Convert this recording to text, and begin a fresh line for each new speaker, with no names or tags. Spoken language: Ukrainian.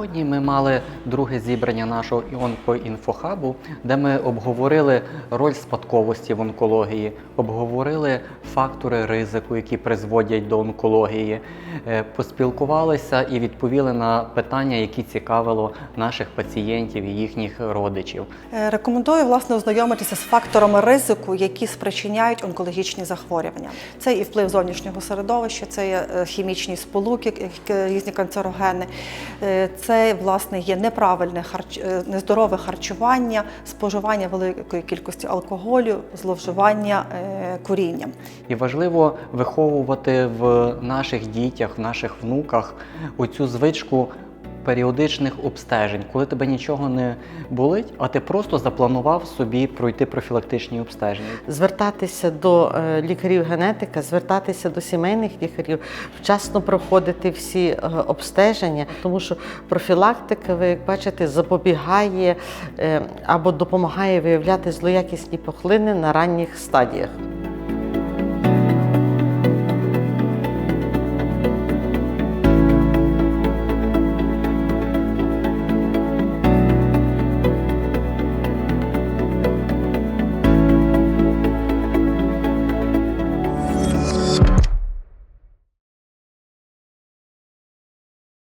Сьогодні ми мали друге зібрання нашого онкоінфохабу, де ми обговорили роль спадковості в онкології, обговорили фактори ризику, які призводять до онкології, е, поспілкувалися і відповіли на питання, які цікавило наших пацієнтів і їхніх родичів.
Е, Рекомендую власне ознайомитися з факторами ризику, які спричиняють онкологічні захворювання. Це і вплив зовнішнього середовища, це є е, хімічні сполуки, різні канцерогени, це власне є неправильне харч... е, нездорове харчування, споживання великої кількості алкоголю, зловживання е, курінням.
І важливо виховувати в наших дітях, в наших внуках оцю звичку періодичних обстежень, коли тебе нічого не болить, а ти просто запланував собі пройти профілактичні обстеження.
звертатися до е, лікарів генетика, звертатися до сімейних лікарів, вчасно проходити всі е, обстеження, тому що профілактика, ви як бачите, запобігає е, або допомагає виявляти злоякісні пухлини на ранніх стадіях.